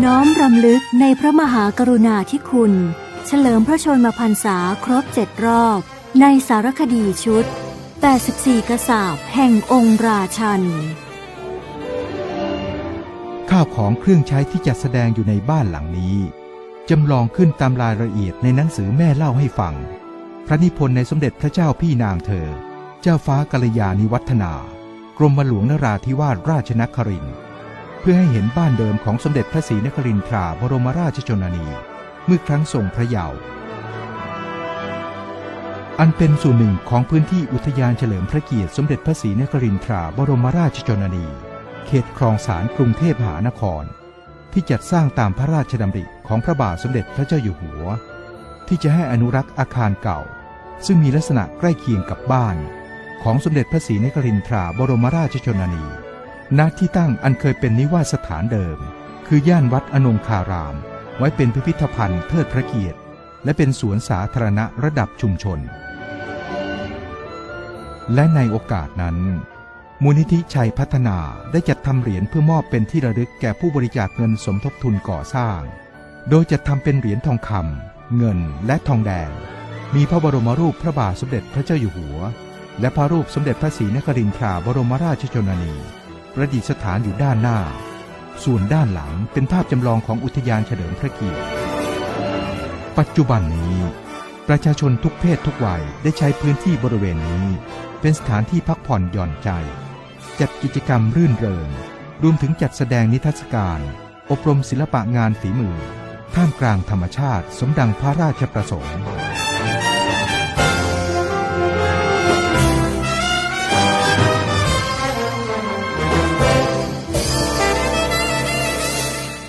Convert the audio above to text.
น้อมรำลึกในพระมหากรุณาธิคุณ เฉลิมพระชนมพรรษาครบเจ็ดรอบ ในสารคดีชุด 84กระสาแห่งองค์ราชัน ข้าวของเครื่องใช้ที่จัดแสดงอยู่ในบ้านหลังนี้ จำลองขึ้นตามรายละเอียดในหนังสือแม่เล่าให้ฟัง พระนิพนธ์ในสมเด็จพระเจ้าพี่นางเธอ เจ้าฟ้ากัลยาณิวัฒนา กรมหลวงนราธิวาสราชนครินทร์ เพื่อให้เห็นบ้านเดิมของสมเด็จพระศรีนครินทราบรมราชชนนี เมื่อครั้งทรงพระเยาว์อันเป็นส่วนหนึ่งของพื้นที่อุทยานเฉลิมพระเกียรติสมเด็จพระศรีนครินทราบรมราชชนนี เขตคลองสารกรุงเทพมหานคร ที่จัดสร้างตามพระราชดำริของพระบาทสมเด็จพระเจ้าอยู่หัว ที่จะให้อนุรักษ์อาคารเก่า ซึ่งมีลักษณะใกล้เคียงกับบ้าน ของสมเด็จพระศรีนครินทราบรมราชชนนี ณที่ตั้งอันเคยเป็นนิวาสสถานเดิม คือย่านวัดอนงคาราม ไว้เป็นพิพิธภัณฑ์เทิดพระเกียรติ และเป็นสวนสาธารณะระดับชุมชน และในโอกาสนั้น มูลนิธิชัยพัฒนาได้จัดทำเหรียญเพื่อมอบเป็นที่ระลึกแก่ผู้บริจาคเงินสมทบทุนก่อสร้าง โดยจัดทำเป็นเหรียญทองคำเงินและทองแดง มีพระบรมรูปพระบาทสมเด็จพระเจ้าอยู่หัว และพระรูปสมเด็จพระศรีนครินทราบรมราชชนนี ประดิษฐานอยู่ด้านหน้า ส่วนด้านหลังเป็นภาพจำลองของอุทยานเฉลิมพระเกียรติ ปัจจุบันนี้ ประชาชนทุกเพศทุกวัยได้ใช้พื้นที่บริเวณนี้ เป็นสถานที่พักผ่อนหย่อนใจ จัดกิจกรรมรื่นเริง รวมถึงจัดแสดงนิทรรศการ อบรมศิลปะงานฝีมือ ท่ามกลางธรรมชาติสมดังพระราชประสงค์